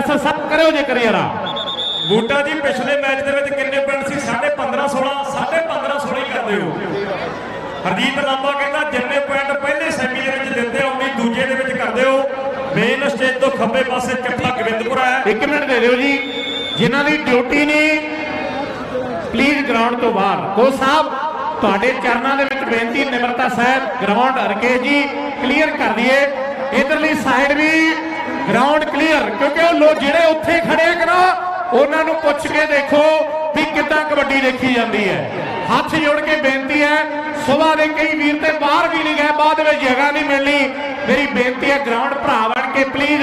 Professor ਕਰਿਓ ਜੇ ਕਰੀਅਰਾ ਬੂਟਾ ਜੀ ਪਿਛਲੇ ਮੈਚ ਦੇ ਵਿੱਚ ਕਿੰਨੇ ਪੁਆਇੰਟ ਸੀ? 15.5 16 15.5 16 ਕਰਦੇ ਹੋ। ਹਰਦੀਪ ਲਾਂਬਾ ਕਹਿੰਦਾ, ਜਿੰਨੇ ਪੁਆਇੰਟ ਪਹਿਲੇ ਸੈਮੀ ਦੇ ਵਿੱਚ ਦਿੰਦੇ ਹੋ ਉਨੀ ਦੂਜੇ ਦੇ ਵਿੱਚ ਕਰਦੇ ਹੋ। ਮੇਨ ਸਟੇਜ ਤੋਂ ਖੱਬੇ ਪਾਸੇ ਚੱਠਾ ਗੋਬਿੰਦਪੁਰਾ ਹੈ। ਇੱਕ ਮਿੰਟ ਦੇ ਦਿਓ ਜੀ। ਜਿਨ੍ਹਾਂ ਦੀ ਡਿਊਟੀ ਨੇ ਪਲੀਜ਼ ਗਰਾਊਂਡ ਤੋਂ ਬਾਹਰ। ਕੋ ਸਾਹਿਬ, ਤੁਹਾਡੇ ਚਰਨਾਂ ਦੇ ਵਿੱਚ ਬੇਨਤੀ, ਨਿਮਰਤਾ ਸਾਹਿਬ ਗਰਾਊਂਡ ਰਕੇਸ਼ ਜੀ ਕਲੀਅਰ ਕਰ ਦਈਏ। ਇਧਰਲੀ ਸਾਈਡ ਵੀ ਗਰਾਊਂਡ ਕਲੀਅਰ ਕਿਉਂਕਿ ਉਹ ਲੋਕ ਜਿਹੜੇ ਉੱਥੇ ਖੜੇ ਆ ਨਾ ਉਹਨਾਂ ਨੂੰ ਪੁੱਛ ਕੇ ਦੇਖੋ ਵੀ ਕਿੱਦਾਂ ਕਬੱਡੀ ਦੇਖੀ ਜਾਂਦੀ ਹੈ। ਹੱਥ ਜੋੜ ਕੇ ਬੇਨਤੀ ਹੈ, ਸਵੇਰ ਦੇ ਕਈ ਵੀਰ ਤੇ ਬਾਹਰ ਵੀ ਨਹੀਂ ਗਏ, ਬਾਅਦ ਵਿੱਚ ਜਗ੍ਹਾ ਨਹੀਂ ਮਿਲਣੀ। ਮੇਰੀ ਬੇਨਤੀ ਹੈ ਗਰਾਊਂਡ ਭਰਾ ਕੇ ਪਲੀਜ਼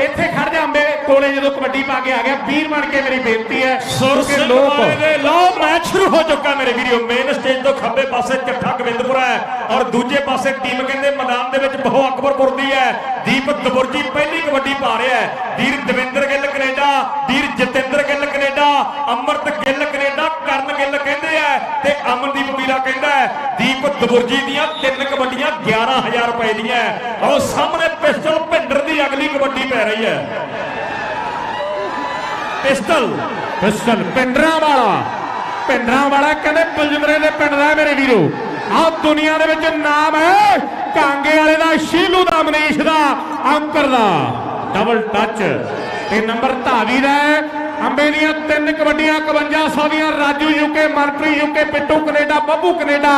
ਇੱਥੇ ਖੜ ਜਾ ਅੰਬੇ ਕੋਲੇ ਜਦੋਂ ਕਬੱਡੀ ਪਾ ਕੇ ਆ ਗਿਆ। ਵੀਰ ਬਣ ਕੇ ਮੇਰੀ ਬੇਨਤੀ ਹੈ ਸੁਰ ਕਿਉਂਕਿ ਦੇ ਲਓ ਮੈਚ ਸ਼ੁਰੂ ਹੋ ਚੁੱਕਾ ਮੇਰੇ ਵੀਡੀਓ ਮੇਨ ਸਟੇਜ ਤੋਂ ਖੱਬੇ ਪਾਸੇ ਚੱਠਾ ਗੋਬਿੰਦਪੁਰਾ ਹੈ ਔਰ ਦੂਜੇ ਪਾਸੇ ਟੀਮ ਕਹਿੰਦੇ ਮੈਦਾਨ ਦੇ ਵਿੱਚ ਬਹੁ ਅਕਬਰਪੁਰ ਦੀ ਹੈ। ਦੀਪ ਦਬੁਰਜੀ ਪਹਿਲੀ ਕਬੱਡੀ ਪਾ ਰਿਹਾ ਹੈ। ਵੀਰ ਦਵਿੰਦਰ ਗਿੱਲ ਕੈਨੇਡਾ ਵੀਰ ਜਤਿੰਦਰ ਗਿੱਲ ਕੈਨੇਡਾ ਅਮਰਤ ਗਿੱਲ ਕੈਨੇਡਾ ਕਰਨ ਗਿੱਲ ਕਹਿੰਦੇ ਆ ਤੇ ਅਮਨਦੀਪ ਵੀਰਾ ਕਹਿੰਦਾ ਹੈ ਦੀਪ ਦਬੁਰਜੀ ਦੀਆਂ ਤਿੰਨ ਕਬੱਡੀਆਂ 11000 ਰੁਪਏ ਦੀਆਂ ਔਰ ਸਾਹਮਣੇ ਪਿਸਟਲ ਭਿੰਡਰ ਦੀ ਅਗਲੀ ਕਬੱਡੀ ਪੈ ਰਹੀ ਹੈ। ਪਿਸਟਲ ਪਿਸਟਲ ਪਿੰਡਰਾਂ ਵਾਲਾ। ਪਿੰਡਰਾਂ ਵਾਲਾ ਕਹਿੰਦੇ ਬਲਜਿੰਦਰੇ ਦੇ ਪਿੰਡ ਦਾ ਮੇਰੇ ਵੀਰੋ। ਆਹ ਦੁਨੀਆ ਦੇ ਵਿੱਚ ਨਾਮ ਹੈ ਕਾਂਗੇ ਵਾਲੇ ਦਾ, ਸ਼ੀਲੂ ਦਾ, ਮਨੀਸ਼ ਦਾ, ਅੰਕਰ ਦਾ। ਡਬਲ ਟੱਚ ਤੇ ਨੰਬਰ ਧਾਵੀ ਦਾ ਅੰਬੇ ਦੀਆਂ ਤਿੰਨ ਕਬੱਡੀਆਂ 5100 ਦੀਆਂ, Raju UK Manpreet UK Pittu Canada, Babbu Canada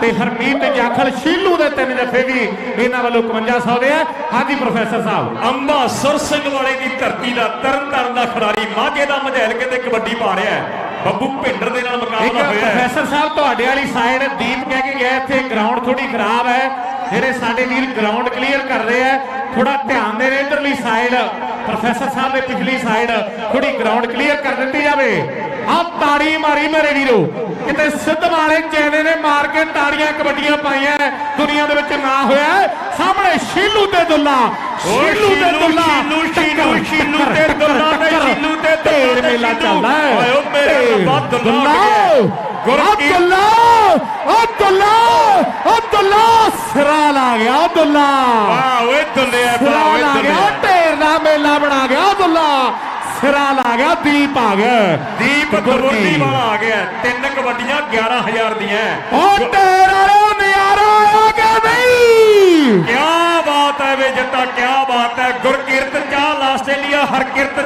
ਤੇ ਹਰਮੀਤ ਜਾਖਲ ਸ਼ੀਲੂ ਦੇ ਤਿੰਨ ਜਫੇ ਵੀ ਇਹਨਾਂ ਵੱਲੋਂ 5100 ਦੇ ਆ। ਹਾਂਜੀ ਪ੍ਰੋਫੈਸਰ ਸਾਹਿਬ। ਅੰਬਾ ਸੁਰ ਸਿੰਘ ਵਾਲੇ ਦੀ ਧਰਤੀ ਦਾ ਤਰਨ ਤਾਰਨ ਦਾ ਖਿਡਾਰੀ ਮਾਝੇ ਦਾ ਮਝੈਲ ਕਹਿੰਦੇ ਕਬੱਡੀ ਪਾ ਰਿਹਾ ਹੈ। ਬੱਬੂ ਭਿੰਡਰ ਦੇ ਨਾਲ ਮੁਕਾਬਲਾ ਹੋਇਆ ਹੈ। ਪ੍ਰੋਫੈਸਰ ਸਾਹਿਬ ਤੁਹਾਡੇ ਵਾਲੀ ਸਾਈਡ ਦੀਪ ਕਹਿ ਕੇ ਗਿਆ ਇੱਥੇ ਗਰਾਊਂਡ ਥੋੜੀ ਖਰਾਬ ਹੈ। ਜਿਹੜੇ ਸਾਡੇ ਵੀਰ ਗਰਾਊਂਡ ਕਲੀਅਰ ਕਰ ਰਹੇ ਆ ਥੋੜਾ ਧਿਆਨ ਦੇ ਰਹੇ ਇਧਰਲੀ ਸਾਈਡ ਪ੍ਰੋਫੈਸਰ ਸਾਹਿਬ ਦੇ ਪਿਛਲੀ ਸਾਈਡ ਥੋੜੀ ਗਰਾਊਂਡ ਕਲੀਅਰ ਕਰ ਦਿੱਤੀ ਜਾਵੇ। ਆਹ ਤਾੜੀ ਮਾਰੀ ਮੇਰੇ ਵੀਰੋ। ਕਿਤੇ ਸਿੱਧ ਵਾਲੇ ਚੈਨੇ ਨੇ ਮਾਰ ਕੇ ਤਾੜੀਆਂ ਕਬੱਡੀਆਂ ਪਾਈਆਂ ਦੁਨੀਆ ਦੇ ਵਿੱਚ ਨਾ ਹੋਇਆ ਸਾਹਮਣੇ ਸ਼ੀਲੂ ਤੇ ਦੁੱਲਾ। ਸ਼ੀਲੂ ਤੇ ਦੁੱਲਾ। ਸ਼ੀਲੂ ਸ਼ੀਲੂ ਤੇ ਦੁੱਲਾ ਤੇ ਸ਼ੀਲੂ ਮੇਲਾ ਚੱਲਦਾ ਹੈ। ਓਏ ਓ ਮੇਰੇ ਰੱਬਾ ਦੁੱਲਾ ਦੁੱਲਾ ਗੁਰਕੀ ਦੁੱਲਾ ਓ ਦੁੱਲਾ ਓ ਦੁੱਲਾ ਸਿਰਾ ਲਾ ਗਿਆ ਓ ਦੁੱਲਾ ਵਾਹ ਓਏ ਦੁੱਲਿਆ ਸਿਰਾ ਓਏ ਗਿਆ ਦੁੱਲਿਆ ਢੇਰ ਦਾ ਮੇਲਾ ਬਣਾ ਗਿਆ ਓ ਦੁੱਲਾ ਸਿਰਾ ਲਾ ਗਿਆ ਦੀਪ ਆ ਗਿਆ। ਦੀਪ ਦਬੁਰਜੀ ਵਾਲਾ ਆ ਗਿਆ। ਤਿੰਨ ਕਬੱਡੀਆਂ 11000 ਦੀਆਂ। ਓ ਢੇਰ ਵਾਲੇ ਨਿਆਰਾ ਆ ਗਿਆ ਨਹੀਂ? ਕਿਆ ਬਾਤ ਹੈ ਵੇ ਜੱਟਾ ਕਿਆ ਬਾਤ ਹੈ। Gurkirat Chahal Australia Harkirat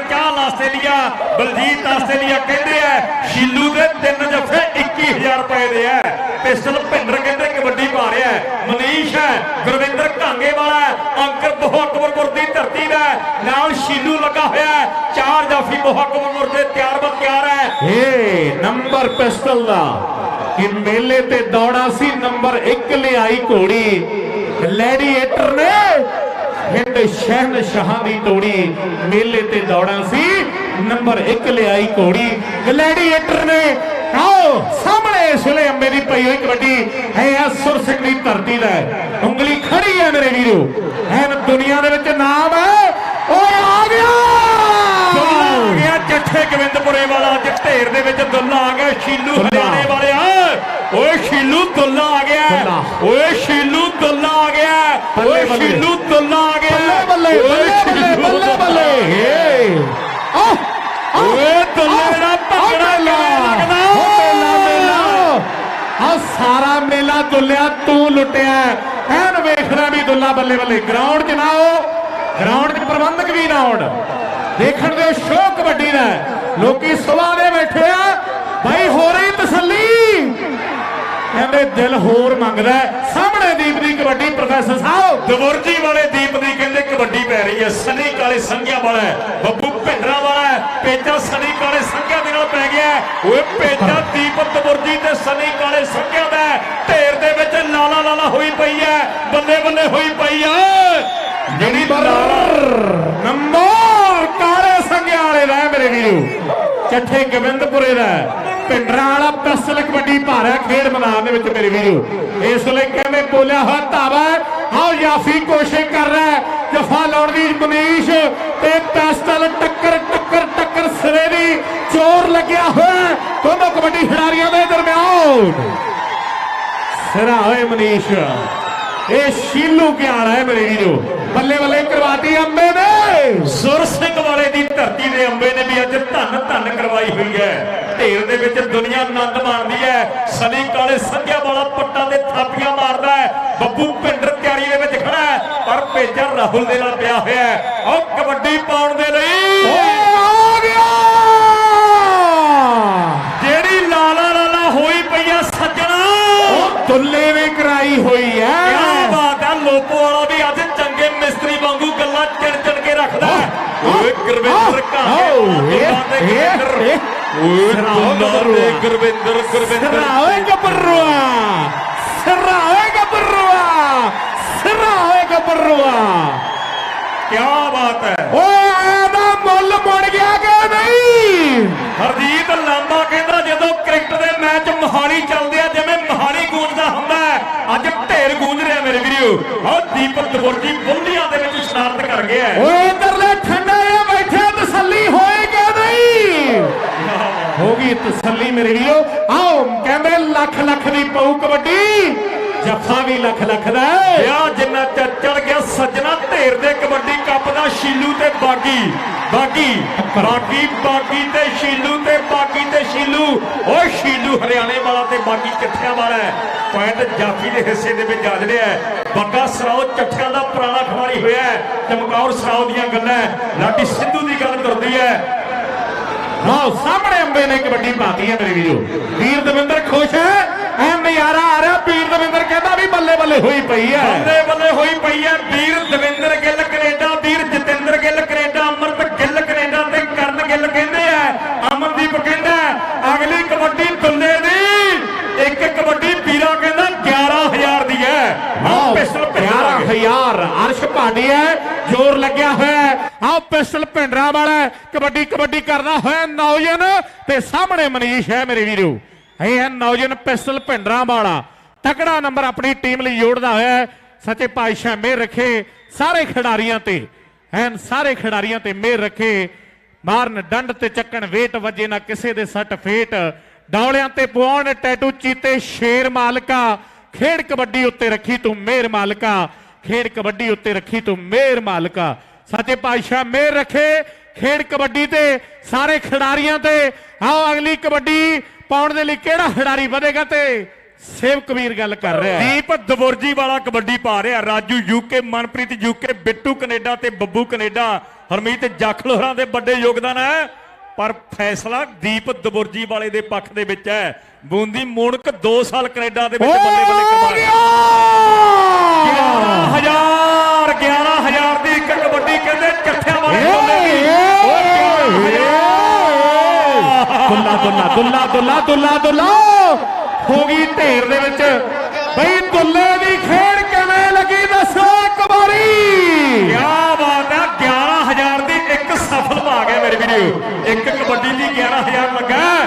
Australia, Baljeet Australia ਕਹਿੰਦੇ ਆ, ਸ਼ੀਲੂ ਦੇ ਤਿੰਨ ਜੱਫੇ 21000 ਰੁਪਏ ਦੇ ਆ। ਪਿਸਟਲ ਭਿੰਦਰ ਕਹਿੰਦੇ ਕਬੱਡੀ ਪਾ ਰਿਹਾ ਮਨੀਸ਼ ਹੈ, ਗੁਰਵਿੰਦਰ ਘਾਂਗੇ ਵਾਲਾ ਅੰਕਰ ਬੋਹਕਬਰਪੁਰ ਦੀ ਧਰਤੀ ਦਾ ਨਾਲ ਸ਼ੀਲੂ ਲੱਗਾ ਹੋਇਆ ਚਾਰ ਜਾਫੀ ਬੋਹਕਬਰਪੁਰ ਦੇ ਤਿਆਰ ਬਰ ਤਿਆਰ ਹੈ। ਏ ਨੰਬਰ ਪਿਸਟਲ ਦਾ। ਕਿ ਮੇਲੇ ਤੇ ਦੌੜਾ ਸੀ, ਨੰਬਰ 1 ਲਿਆਈ ਘੋੜੀ। ਗਲੈਡੀਏਟਰ ਨੇ ਹਿੰਦ ਸ਼ਹਿਨ ਸ਼ਾਹਾਂ ਦੀ ਤੋੜੀ ਮੇਲੇ ਤੇ ਦੌੜਾ ਸੀ। ਨੰਬਰ 1 ਲਿਆਈ ਘੋੜੀ ਗਲੈਡੀਏਟਰ ਨੇ। ਆਓ ਸਾਹਮਣੇ ਇਸ ਵੇਲੇ ਅੰਬੇ ਦੀ ਪਈ ਹੋਈ ਕਬੱਡੀ। ਹੈ ਆ ਸੁਰ ਸਿੰਘ ਦੀ ਧਰਤੀ ਦਾ। ਉਂਗਲੀ ਖੜੀ ਹੈ ਮੇਰੇ ਵੀਰੋ। ਐਨ ਦੁਨੀਆ ਦੇ ਵਿੱਚ ਨਾਮ ਹੈ। ਓਏ ਆ ਗਿਆ! ਆ ਗਿਆ। ਜੱਠੇ ਗੋਬਿੰਦਪੁਰੇ ਵਾਲਾ ਅੱਜ ਢੇਰ ਦੇ ਵਿੱਚ ਦੁੱਲਾ ਆ ਗਿਆ। ਸ਼ੀਲੂ। ਹਰਿਆਣੇ ਵਾਲਿਆ। ਓਏ ਸ਼ੀਲੂ ਦੁੱਲਾ ਆ ਗਿਆ। ਓਏ ਸ਼ੀਲੂ ਦੁੱਲਾ ਆ ਗਿਆ। ਓਏ। ਸ਼ੀਲੂ ਦੁੱਲਾ ਆ ਗਿਆ। ਬੱਲੇ ਬੱਲੇ ਬੱਲੇ ਬੱਲੇ ਓਏ ਦੁੱਲੇ ਦਾ ਭੰਗੜਾ ਲੱਗਦਾ? ਮੇਲਾ ਮੇਲਾ। ਆ ਸਾਰਾ ਮੇਲਾ ਦੁੱਲਿਆ ਤੂੰ ਲੁੱਟਿਆ। ਐਨ ਵੇਖਣਾ ਵੀ ਦੁੱਲਾ ਬੱਲੇ ਬੱਲੇ। ਗਰਾਊਂਡ 'ਚ ਨਾ ਆਓ। ਗਰਾਊਂਡ 'ਚ ਪ੍ਰਬੰਧਕ ਵੀ ਨਾ ਆਉਣ। ਦੇਖਣ ਦੇ ਸ਼ੋਅ ਕਬੱਡੀ ਦਾ ਹੈ। ਲੋਕੀ ਸੁਬਾਹ ਦੇ ਬੈਠੇ ਆ। ਭਾਈ ਹੋ ਰਹੀ ਤਸੱਲੀ। ਕਹਿੰਦੇ ਦਿਲ ਹੋਰ ਮੰਗਦਾ ਹੈ। ਸਾਹਮਣੇ ਦੀਪ ਦੀ ਕਬੱਡੀ ਪ੍ਰੋਫੈਸਰ ਸਾਹਿਬ। ਦਵੁਰਜੀ ਵਾਲੇ ਦੀਪ ਦੀ ਕਹਿੰਦੇ ਕਬੱਡੀ ਪੈ ਰਹੀ ਹੈ। ਸਨੀ ਕਾਲੇ ਸੰਘਿਆ ਵਾਲਾ ਬੱਬੂ ਭਿੰਡਰਾ ਵਾਲਾ ਪੇਚਾ ਸਨੀ ਕਾਲੇ ਸੰਘਿਆ ਦੇ ਨਾਲ ਪੈ ਗਿਆ। ਓਏ ਪੇਚਾ ਦੀਪ ਦਵੁਰਜੀ ਤੇ ਸਨੀ ਕਾਲੇ ਸੰਘਿਆ ਦਾ। ਢੇਰ ਦੇ ਵਿੱਚ ਲਾਲਾ ਲਾਲਾ ਹੋਈ ਪਈ ਹੈ। ਬੱਲੇ ਬੱਲੇ ਹੋਈ ਪਈ ਹੈ ਜਿਹੜੀ ਨੰਬਰ ਕਾਲੇ ਸੰਗਿਆ ਵਾਲੇ ਦਾ ਮੇਰੇ ਵੀਰੋ। ਚੱਠੇ ਗੋਬਿੰਦਪੁਰੇ ਦਾ। ਪਿੰਡਰਾਂ ਵਾਲਾ ਪਿਸਤਲ ਕਬੱਡੀ ਭਾਰਿਆ ਖੇਡ ਮੈਦਾਨ ਦੇ ਵਿੱਚ ਮੇਰੇ ਵੀਰੋ। ਇਸ ਵੇਲੇ ਕਹਿੰਦੇ ਬੋਲਿਆ ਹੋਇਆ ਧਾਵਾ ਆਓ ਯਾਫੀ ਕੋਸ਼ਿਸ਼ ਕਰ ਰਿਹਾ ਜਫਾ ਲਾਉਣ ਦੀ ਮਨੀਸ਼ ਤੇ ਪਿਸਤਲ ਟੱਕਰ ਟੱਕਰ ਟੱਕਰ ਸਿਰੇ ਦੀ ਜ਼ੋਰ ਲੱਗਿਆ ਹੋਇਆ ਦੋਨੋਂ ਕਬੱਡੀ ਖਿਡਾਰੀਆਂ ਦੇ ਦਰਮਿਆਨ। ਸਿਰਾ ਹੋਏ ਮਨੀਸ਼। ਇਹ ਸ਼ੀਲੂ ਕਿਆਰਾ ਹੈ ਮੇਰੇ ਵੀਰੋ। ਬੱਲੇ ਬੱਲੇ ਕਰਵਾਤੀ ਅੰਬੇ ਨੇ। ਸੁਰ ਸਿੰਘ ਵਾਲੇ ਦੀ ਧਰਤੀ ਦੇ ਅੰਬੇ ਨੇ ਵੀ ਅੱਜ ਧੰਨ ਧੰਨ ਕਰਵਾਈ ਹੋਈ ਹੈ। ਢੇਰ ਦੇ ਵਿੱਚ ਦੁਨੀਆ ਆਨੰਦ ਮਾਣਦੀ ਹੈ। ਸਨੀ ਕਾਲੇ ਸੰਧਿਆ ਵਾਲਾ ਪੱਟਾਂ ਦੇ ਥਾਪੀਆਂ ਮਾਰਦਾ ਹੈ। ਬੱਬੂ ਭਿੰਡਰ ਤਿਆਰੀ ਦੇ ਵਿੱਚ ਖੜਾ ਹੈ। ਪਰ ਭੇਜਾ ਰਾਹੁਲ ਦੇ ਨਾਲ ਪਿਆ ਹੋਇਆ ਹੈ। ਉਹ ਕਬੱਡੀ ਪਾਉਣ ਦੇ ਲਈ ਰੱਖਦਾ। ਓਏ ਗੁਰਵਿੰਦਰ ਗੁਰਵਿੰਦਰ ਓਏ ਦੁੱਲਾ ਤੇ ਗੁਰਵਿੰਦਰ ਗੁਰਵਿੰਦਰ। ਓਏ ਗੱਭਰੂਆ। ਸਿਰਾ ਓਏ ਗੱਭਰੂਆ। ਸਿਰਾ ਓਏ ਗੱਭਰੂਆ। ਕਿਆ ਬਾਤ ਹੈ। ਓਏ ਇਹਦਾ ਮੁੱਲ ਮੁੜ ਗਿਆ ਕਿ ਨਹੀਂ? ਹਰਜੀਤ ਲਾਂਬਾ ਕਹਿੰਦਾ ਜਦੋਂ ਕ੍ਰਿਕਟ ਦੇ ਮੈਚ ਮਹਾਲੀ ਚੱਲਦੇ ਆ ਜਿਵੇਂ ਮਹਾਲੀ ਗੂੰਜਦਾ ਹੁੰਦਾ ਹੈ ਅੱਜ ਢੇਰ ਗੂੰਜ ਰਿਹਾ ਮੇਰੇ ਵੀਰੋ। ਆਹ ਦੀਪਕ ਦਬੁਰਜੀ ਬੁੰਦੀਆਂ ਦੇ ਵਿੱਚ ਸ਼ਰਾਰਤ ਕਰ ਗਿਆ ਹੈ। ਓਏ ਇਧਰਲੇ ਠੰਡੇ ਜਿਹੇ ਬੈਠੇ ਤਸੱਲੀ ਹੋਏ ਕਿ ਨਹੀਂ? ਹੋ ਗਈ ਤਸੱਲੀ ਮੇਰੇ ਵੀਰੋ। ਆਓ, ਕਹਿੰਦੇ ਲੱਖ ਲੱਖ ਦੀ ਪਊ ਕਬੱਡੀ। ਜੱਫਾ ਵੀ ਲੱਖ ਲੱਖ ਦਾ ਵਿਆਹ ਜਿੰਨਾ ਚ ਚੜ ਗਿਆ, ਸੱਜਣਾ ਢੇਰ ਦੇ ਕਬੱਡੀ ਕੱਪ ਦਾ, ਸ਼ੀਲੂ ਤੇ ਬਾਗੀ। ਬਾਗੀ ਬਾਗੀ ਬਾਗੀ ਤੇ ਸ਼ੀਲੂ ਤੇ ਬਾਗੀ ਤੇ ਸ਼ੀਲੂ। ਓ ਸ਼ੀਲੂ ਹਰਿਆਣੇ ਵਾਲਾ ਤੇ ਬਾਗੀ ਚੱਠਿਆਂ ਵਾਲਾ ਪੁਆਇੰਟ ਜਾਫੀ ਦੇ ਹਿੱਸੇ ਦੇ ਵਿੱਚ ਜਾ ਰਿਹਾ ਹੈ ਬੱਗਾ ਸਰਾਓ ਚੱਠਿਆਂ ਦਾ ਪੁਰਾਣਾ ਖਿਡਾਰੀ ਹੋਇਆ ਚਮਕੌਰ ਸਰਾਓ ਦੀਆਂ ਗੱਲਾਂ ਹੈ। ਲਾਡੀ ਸਿੱਧੂ ਦੀ ਗੱਲ ਕਰਦੀ ਹੈ। ਆਓ ਸਾਹਮਣੇ ਅੰਬੇ ਨੇ ਕਬੱਡੀ ਪਾਤੀ ਹੈ ਮੇਰੇ ਵੀਰੋ। ਵੀਰ ਦਵਿੰਦਰ ਖੁਸ਼ ਹੈ? ਐ ਨਜ਼ਾਰਾ ਆ ਰਿਹਾ। ਵੀਰ ਦਵਿੰਦਰ ਕਹਿੰਦਾ ਵੀ ਬੱਲੇ ਬੱਲੇ ਹੋਈ ਪਈ ਹੈ। ਬੱਲੇ ਬੱਲੇ ਹੋਈ ਪਈ ਹੈ। ਵੀਰ ਦਵਿੰਦਰ ਗਿੱਲ ਕੈਨੇਡਾ ਵੀਰ ਜਤਿੰਦਰ ਗਿੱਲ ਕੈਨੇਡਾ ਅਮਰਤ ਗਿੱਲ ਕੈਨੇਡਾ ਤੇ ਕਰਨ ਗਿੱਲ ਕਹਿੰਦੇ ਆ। ਅਮਨਦੀਪ ਕਹਿੰਦਾ ਅਗਲੀ ਕਬੱਡੀ ਦੁੱਲੇ ਦੀ ਇੱਕ ਕਬੱਡੀ ਵੀਰਾ ਕਹਿੰਦਾ 11000 ਦੀ ਹੈ। ਪਿਆਰਾ 11000 ਅਰਸ਼ ਭਾਡੀ ਹੈ ਜ਼ੋਰ ਲੱਗਿਆ ਹੋਇਆ ਹੈ। ਆਹ ਪਿਸਟਲ ਭਿੰਡਰਾ ਵਾਲਾ ਕਬੱਡੀ ਕਬੱਡੀ ਕਰਦਾ ਹੋਇਆ ਨੌਜਨ ਤੇ ਸਾਹਮਣੇ ਮਨੀਸ਼ ਹੈ ਮੇਰੇ ਵੀਰੋ। ਇਹ ਹੈ ਨੌਜਨ ਪਿਸਟਲ ਭਿੰਡਰਾ ਵਾਲਾ। ਤਕੜਾ ਨੰਬਰ ਆਪਣੀ ਟੀਮ ਲਈ ਜੋੜਦਾ ਹੋਇਆ ਸੱਚੇ ਪਾਤਸ਼ਾਹ ਮਿਹਰ ਰੱਖੇ ਸਾਰੇ ਖਿਡਾਰੀਆਂ ਤੇ। ਐਨ ਸਾਰੇ ਖਿਡਾਰੀਆਂ ਤੇ ਮਿਹਰ ਰੱਖੇ। ਮਾਰਨ ਡੰਡ ਤੇ ਚੱਕਣ ਵੇਟ ਵਜੇ ਨਾ ਕਿਸੇ ਦੇ ਸੱਟ ਫੇਟ। ਡੌਲਿਆਂ ਤੇ ਪਵਾਉਣ ਟੈਟੂ ਚੀਤੇ ਸ਼ੇਰ ਮਾਲਕਾ। ਖੇਡ ਕਬੱਡੀ ਉੱਤੇ ਰੱਖੀ ਤੂੰ ਮਿਹਰ ਮਾਲਕਾ। ਖੇਡ ਕਬੱਡੀ ਉੱਤੇ ਰੱਖੀ ਤੂੰ ਮਿਹਰ ਮਾਲਕਾ। ਸੱਚੇ ਪਾਤਸ਼ਾਹ ਮਿਹਰ ਰੱਖੇ ਖੇਡ ਕਬੱਡੀ ਤੇ ਸਾਰੇ ਖਿਡਾਰੀਆਂ ਤੇ। ਆਓ ਅਗਲੀ ਕਬੱਡੀ ਪਾਉਣ ਦੇ ਲਈ ਕਿਹੜਾ ਖਿਡਾਰੀ ਵਧੇਗਾ ਤੇ ਸੇਵ ਕਬੀਰ ਗੱਲ ਕਰ ਰਿਹਾ ਦੀਪ ਦਬੁਰਜੀ ਵਾਲਾ ਕਬੱਡੀ ਪਾ ਰਿਹਾ Raju UK Manpreet UK Bittu Canada ਤੇ ਬੱਬੂ ਕੈਨੇਡਾ। ਹਰਮੀਤ ਜਾਖਲ ਹੋਰਾਂ ਦੇ ਵੱਡੇ ਯੋਗਦਾਨ ਹੈ ਪਰ ਫੈਸਲਾ ਦੀਪ ਦਬੁਰਜੀ ਵਾਲੇ ਦੇ ਪੱਖ ਦੇ ਵਿੱਚ ਹੈ। ਬੂੰਦੀ ਮੋਣਕ 2 ਸਾਲ ਕੈਨੇਡਾ ਦੇ ਵਿੱਚ ਬੱਲੇ ਬੱਲੇ ਕਰਵਾ ਰਿਹਾ। 11000 11000 ਦੁੱਲਾ ਦੁੱਲਾ ਦੁੱਲਾ ਦੁੱਲਾ ਦੁੱਲਾ ਹੋ ਗਈ ਢੇਰ ਦੇ ਵਿੱਚ। ਬਈ ਦੁੱਲੇ ਦੀ ਖੇਡ। ਪਾ ਗਿਆ ਇੱਕ ਕਬੱਡੀ ਦੀ 11000 ਲੱਗਾ।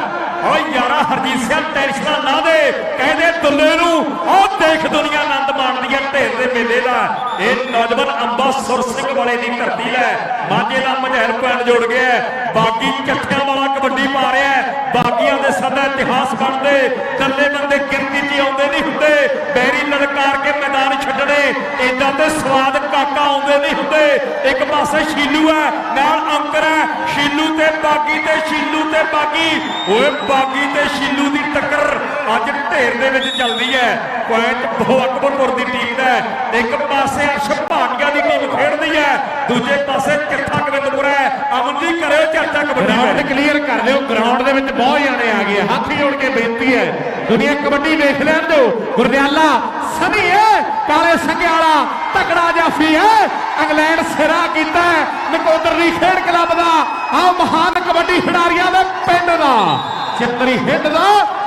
ਓ ਯਾਰਾ ਹਰਜੀਤ ਸਿੰਘ ਟੈਨਸ਼ਨਾਂ ਨਾ ਦੇ। ਕਹਿੰਦੇ ਦੁੱਲੇ ਨੂੰ। ਉਹ ਦੇਖ ਦੁਨੀਆ ਆਨੰਦ ਮਾਣਦੀ ਹੈ ਢੇਰ ਦੇ ਮੇਲੇ ਦਾ। ਇਹ ਨੌਜਵਾਨ ਅੰਬਾ ਸੁਰ ਸਿੰਘ ਵਾਲੇ ਦੀ ਧਰਤੀ ਲੈ। ਮਾਝੇ ਦਾ ਮਝੈਲ ਪਿੰਡ ਜੁੜ ਗਿਆ ਹੈ। ਬਾਗੀ ਚੱਠਿਆਂ ਵਾਲਾ ਕਬੱਡੀ ਪਾ ਰਿਹਾ ਹੈ। ਦੇ ਸਾਡਾ ਇਤਿਹਾਸ ਬਣਦੇ। ਕੱਲੇ ਬੰਦੇ ਕਿਰਤੀ 'ਚ ਆਉਂਦੇ ਨਹੀਂ ਹੁੰਦੇ। ਬੈਰੀ ਲੜਕਾਰ ਕੇ ਮੈਦਾਨ ਛੱਡਣੇ। ਇਦਾਂ ਦੇ ਸਵਾਦ ਕਾਕਾ ਆਉਂਦੇ ਨਹੀਂ ਹੁੰਦੇ ਇੱਕ ਪਾਸੇ ਸ਼ੀਲੂ ਹੈ ਨਾਲ ਅੰਕਰ ਹੈ। ਸ਼ੀਲੂ ਤੇ ਬਾਗੀ ਤੇ ਸ਼ੀਲੂ ਤੇ ਬਾਗੀ। ਓਏ ਬਾਗੀ ਤੇ ਸ਼ੀਲੂ ਦੀ ਟੱਕਰ ਅੱਜ ਢੇਰ ਦੇ ਵਿੱਚ ਚੱਲਦੀ ਹੈ। ਪੁਆਇੰਟ ਬਹੁ ਅਕਬਰਪੁਰ ਦੀ ਟੀਮ ਦਾ ਹੈ। ਇੱਕ ਪਾਸੇ ਅਰਸ਼ ਭਾਟੀਆ ਦੀ ਟੀਮ ਖੇਡਦੀ ਹੈ। ਦੂਜੇ ਪਾਸੇ ਚੱਠਾ ਗੋਬਿੰਦਪੁਰਾ ਹੈ। ਅਮਨ ਜੀ ਕਰਿਓ ਚਰਚਾ ਕਬੱਡੀ ਗਰਾਊਂਡ ਕਲੀਅਰ ਕਰ ਦਿਓ ਗਰਾਊਂਡ ਦੇ ਵਿੱਚ ਬਹੁਤ ਜਾਣੇ ਆ ਗਏ। ਹੱਥ ਜੋੜ ਕੇ ਬੇਨਤੀ ਹੈ। ਦੁਨੀਆ ਕਬੱਡੀ ਵੇਖ ਲੈਣ ਦਿਓ। ਗੁਰਦਿਆਲਾ ਸਨੀ ਹੈ ਕਾਲੇ ਸੰਘਿਆਲਾ ਤਕੜਾ ਜਾਫੀ ਹੈ? ਇੰਗਲੈਂਡ ਸਿਰਾ ਕੀਤਾ ਨਕੋਦਰ ਦੀ ਖੇਡ ਕਲੱਬ ਦਾ। ਆ ਮਹਾਨ ਕਬੱਡੀ ਖਿਡਾਰੀਆਂ ਦੇ ਪਿੰਡ ਦਾ। ਚਿੱਤਰੀ ਹਿੱਟ ਦਾ।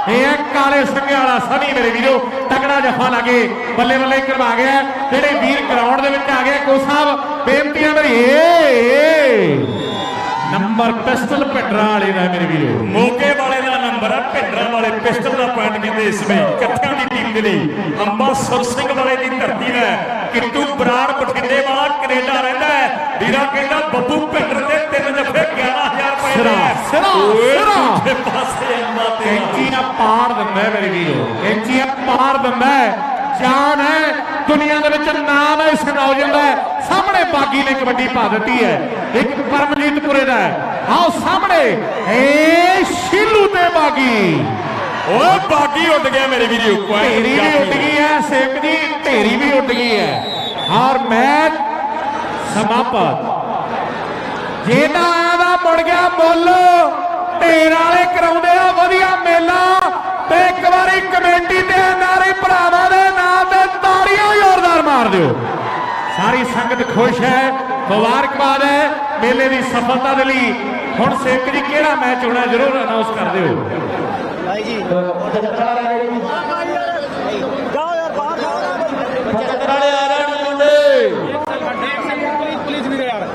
ਇਹ ਹੈ ਕਾਲੇ ਸੰਘਿਆਲਾ ਸਨੀ ਮੇਰੇ ਵੀਰੋ। ਤਕੜਾ ਜਫਾ ਲਾਗੇ ਬੱਲੇ ਬੱਲੇ ਕਰਵਾ ਗਿਆ ਜਿਹੜੇ ਵੀਰ ਗਰਾਊਂਡ ਦੇ ਵਿੱਚ ਆ ਗਏ ਕੋ ਸਾਹਿਬ, ਬੇਨਤੀਆਂ ਮੇਰੀ ਏ ਨੰਬਰ ਪਿਸਟਲ ਭਿੰਡਰਾਂ ਵਾਲੇ ਦਾ ਮੇਰੇ ਵੀਰੋ। ਮੋਗੇ ਵਾਲੇ ਦਾ ਨੰਬਰ ਹੈ, ਭਿੰਡਰਾਂ ਵਾਲੇ ਪਿਸਟਲ ਦਾ ਪੁਆਇੰਟ ਕਹਿੰਦੇ ਇਸ ਵੇ ਇਕੱਠਿਆਂ ਦੀ ਦੇ ਲਈ ਅੰਬਾ ਸੁਰ ਸਿੰਘ ਵਾਲੇ ਦੀ ਧਰਤੀ ਹੈ। ਕਿੱਟੂ ਬਰਾੜ ਬਠਿੰਡੇ ਵਾਲਾ ਕੈਨੇਡਾ ਰਹਿੰਦਾ ਹੈ। ਵੀਰਾ ਕਹਿੰਦਾ ਬੱਬੂ ਭਿੰਡਰ ਦੇ ਤਿੰਨ ਜਫੇ 11000 ਰੁਪਏ ਦੇ ਸਿਰਾ, ਸਿਰਾ, ਸਿਰਾ। ਪਾਸੇ ਅੰਬਾ ਤੇ ਕੈਂਚੀਆਂ ਪਾੜ ਦਿੰਦਾ ਮੇਰੇ ਵੀਰੋ। ਕੈਂਚੀਆਂ ਪਾੜ ਦਿੰਦਾ ਜਾਨ ਹੈ। ਦੁਨੀਆ ਦੇ ਵਿੱਚ ਨਾਮ ਹੈ ਇਸ ਨੌਜਵਾਨ ਦਾ ਸਾਹਮਣੇ ਬਾਗੀ ਨੇ ਕਬੱਡੀ ਪਾ ਦਿੱਤੀ ਹੈ। ਇੱਕ ਪਰਮਜੀਤਪੁਰੇ ਦਾ। ਆਓ ਸਾਹਮਣੇ ਏ ਸ਼ੀਲੂ ਤੇ ਬਾਗੀ। ਓਏ ਬਾਗੀ ਉੱਡ ਗਿਆ ਮੇਰੇ ਵੀਰੋ ਢੇਰੀ ਵੀ ਉੱਡ ਗਈ ਹੈ ਸੇਵਕ ਜੀ ਢੇਰੀ ਵੀ ਉੱਡ ਗਈ ਹੈ। ਔਰ ਮੈਚ ਸਮਾਪਤ। ਜੇ ਆਦਾ ਮੁੜ ਗਿਆ ਮੁੱਲ ਢੇਰ ਵਾਲੇ ਕਰਾਉਂਦੇ ਆ, ਵਧੀਆ ਮੇਲਾ। ਤੇ ਇੱਕ ਵਾਰੀ ਕਮੇਟੀ ਤੇ ਨਾਰੇ ਭਰਾਵਾਂ ਦੇ ਨਾਂ ਤੇ ਤਾੜੀਆਂ ਜ਼ੋਰਦਾਰ ਮਾਰ ਦਿਓ। ਸਾਰੀ ਸੰਗਤ ਖੁਸ਼ ਹੈ, ਮੁਬਾਰਕਬਾਦ ਹੈ, ਮੇਲੇ ਦੀ ਸਫਲਤਾ ਦੇ ਲਈ। ਹੁਣ ਸੇਵਕ ਜੀ ਕਿਹੜਾ ਮੈਚ ਹੋਣਾ, ਜ਼ਰੂਰ ਅਨਾਉਂਸ ਕਰ ਦਿਓ। ਭਾਈ ਜੀ। ਜਾਓ ਯਾਰ ਬਾਹਰ ਜਾਓ। ਪੁਲਿਸ ਵੀਰੇ ਯਾਰ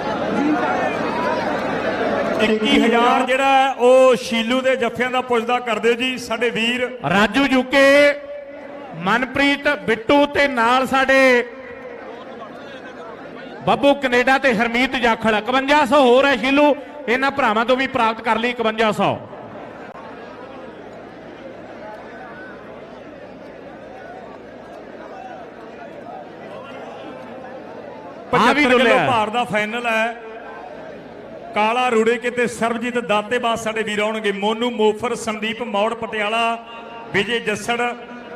21000 ਜਿਹੜਾ ਹੈ, ਉਹ ਸ਼ੀਲੂ ਦੇ ਜੱਫਿਆਂ ਦਾ ਪੁੱਛਦਾ ਕਰਦੇ ਜੀ ਸਾਡੇ ਵੀਰ। ਰਾਜੂ ਜੁਕੇ ਮਨਪ੍ਰੀਤ ਬਿੱਟੂ ਤੇ ਨਾਲ ਸਾਡੇ ਬੱਬੂ ਕੈਨੇਡਾ ਤੇ ਹਰਮੀਤ ਜਾਖੜ। 5100 ਹੋਰ ਹੈ ਸ਼ੀਲੂ। ਇਹਨਾਂ ਭਰਾਵਾਂ ਤੋਂ ਵੀ ਪ੍ਰਾਪਤ ਕਰ ਲਈ 5100 75 ਕਿਲੋ। ਭਾਰ ਦਾ ਫਾਈਨਲ ਹੈ। ਕਾਲਾ ਰੂੜੇ ਕਿਤੇ ਸਰਬਜੀਤ ਦਾਤੇਬਾਜ਼ ਸਾਡੇ ਵੀਰ ਆਉਣਗੇ। ਮੋਨੂ ਮੋਫਰ ਸੰਦੀਪ ਮੌੜ ਪਟਿਆਲਾ ਵਿਜੇ ਜੱਸੜ।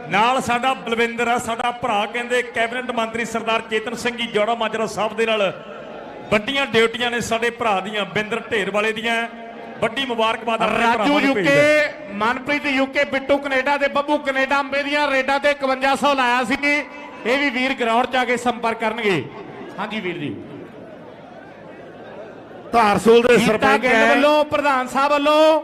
ਨਾਲ ਸਾਡਾ ਬਲਵਿੰਦਰ ਆ ਸਾਡਾ ਭਰਾ ਕਹਿੰਦੇ ਕੈਬਨਿਟ ਮੰਤਰੀ ਸਰਦਾਰ ਚੇਤਨ ਸਿੰਘ ਜੀ ਜੋੜਾ ਮਾਜਰਾ ਸਾਹਿਬ ਦੇ ਨਾਲ ਵੱਡੀਆਂ ਡਿਊਟੀਆਂ ਨੇ ਸਾਡੇ ਭਰਾ ਦੀਆਂ ਬਿੰਦਰ ਢੇਰ ਵਾਲੇ ਦੀਆਂ। ਵੱਡੀ ਮੁਬਾਰਕਬਾਦ Raju. UK Manpreet UK Bittu Canada ਤੇ ਬੱਬੂ ਕੈਨੇਡਾ ਅੰਬੇ ਦੀਆਂ ਰੇਡਾਂ ਤੇ 5100 ਲਾਇਆ ਸੀ। ਇਹ ਵੀ ਵੀਰ ਗਰਾਊਂਡ 'ਚ ਆ ਕੇ ਸੰਪਰਕ ਕਰਨਗੇ। ਹਾਂਜੀ ਵੀਰ ਜੀ। ਧਾਰਸੂਲ ਦੇ ਸਰਪੰਚ ਹੈ। ਵੱਲੋਂ ਪ੍ਰਧਾਨ ਸਾਹਿਬ ਵੱਲੋਂ।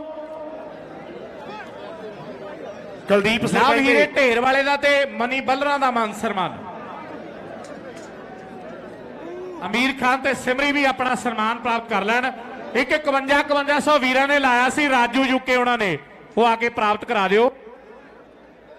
ਕੁਲਦੀਪ ਸਰਪੰਚ ਹੀਰੇ ਢੇਰ ਵਾਲੇ ਦਾ ਤੇ ਮਨੀ ਬੱਲਰਾਂ ਦਾ ਮਾਨ ਸਨਮਾਨ। ਅਮੀਰ ਖਾਨ ਤੇ ਸਿਮਰੀ ਵੀ ਆਪਣਾ ਸਨਮਾਨ ਪ੍ਰਾਪਤ ਕਰ ਲੈਣ। ਇੱਕ 51 5100 ਵੀਰਾਂ ਨੇ ਲਾਇਆ ਸੀ ਰਾਜੂ ਯੂਕੇ ਉਹਨਾਂ ਨੇ। ਉਹ ਆ ਕੇ ਪ੍ਰਾਪਤ ਕਰਾ ਦਿਓ।